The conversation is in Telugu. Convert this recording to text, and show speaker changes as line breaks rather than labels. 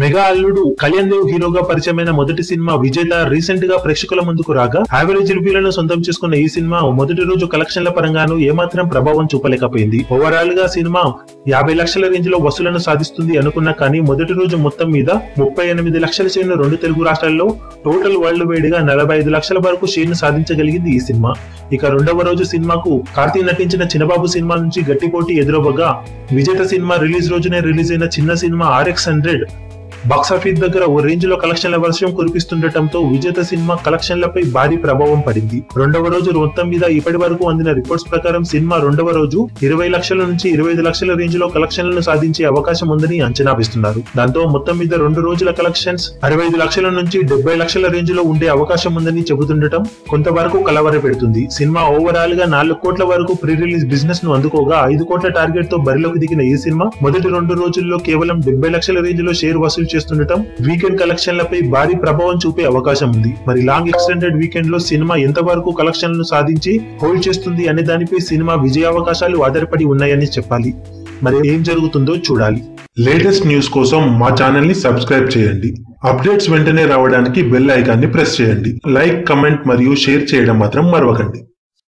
మెగా అల్లుడు కళ్యాణ్ దేవ్ హీరోగా పరిచయమైన మొదటి సినిమా విజేత రీసెంట్గా ప్రేక్షకుల ముందుకు రాగా యావరేజ్ రివ్యూలను సొంతం చేసుకున్న ఈ సినిమా మొదటి రోజు కలెక్షన్ల పరంగాను ఏమాత్రం ప్రభావం చూపలేకపోయింది. ఓవరాల్గా సినిమా యాభై లక్షల రేంజ్లో వసూలను సాధిస్తుంది అనుకున్నా కానీ మొదటి రోజు మొత్తం మీద ముప్పై ఎనిమిది లక్షల షేర్ను రెండు తెలుగు రాష్ట్రాల్లో టోటల్ వరల్డ్ వైడ్గా నలభై ఐదు లక్షల వరకు షేర్ను సాధించగలిగింది ఈ సినిమా. ఇక రెండవ రోజు సినిమాకు కార్తీ నటించిన చిన్నబాబు సినిమా నుంచి గట్టి పోటీ ఎదురవ్వగా విజేత సినిమా రిలీజ్ రోజునే రిలీజ్ అయిన చిన్న సినిమా ఆర్ఎక్స్ హండ్రెడ్ బాక్సాఫీస్ దగ్గర ఓ రేంజ్లో కలెక్షన్ల వర్షం కురిపిస్తుండటంతో విజేత సినిమా కలెక్షన్లపై భారీ ప్రభావం పడింది. రెండవ రోజు మొత్తం మీద ఇప్పటి వరకు అందిన రిపోర్ట్స్ ప్రకారం సినిమా రెండవ రోజు ఇరవై లక్షల నుంచి ఇరవై ఐదు లక్షల రేంజ్లో కలెక్షన్లను సాధించే అవకాశం ఉందని అంచనా వేస్తున్నారు. దాంతో మొత్తం మీద రెండు రోజుల కలెక్షన్స్ అరవై ఐదు లక్షల నుంచి డెబ్బై లక్షల రేంజ్లో ఉండే అవకాశం ఉందని చెబుతుండటం కొంతవరకు కలవర పెడుతుంది. సినిమా ఓవరాల్గా నాలుగు కోట్ల వరకు ప్రీ రిలీజ్ బిజినెస్ను అందుకోగా ఐదు కోట్ల టార్గెట్తో బరిలోకి దిగిన ఈ సినిమా మొదటి రెండు రోజుల్లో కేవలం డెబ్బై లక్షల రేంజ్లో షేర్ వసూలు చేస్తుండటం వీకెండ్ కలెక్షన్లపై భారీ ప్రభావం చూపే అవకాశం ఉంది. మరి లాంగ్ ఎక్స్టెండెడ్ వీకెండ్లో సినిమా ఎంతవరకు కలెక్షన్లను సాధించి హోల్డ్ చేస్తుంది అనే దానిపై సినిమా విజయావకాశాలు ఆధారపడి ఉన్నాయని చెప్పాలి. మరి ఏం జరుగుతుందో చూడాలి. లేటెస్ట్ న్యూస్ కోసం మా ఛానల్ని సబ్స్క్రైబ్ చేయండి. అప్డేట్స్ వెంటనే రావడానికి బెల్ ఐకాన్ని ప్రెస్ చేయండి. లైక్ కమెంట్ మరియు షేర్ చేయడం మాత్రం మరవకండి.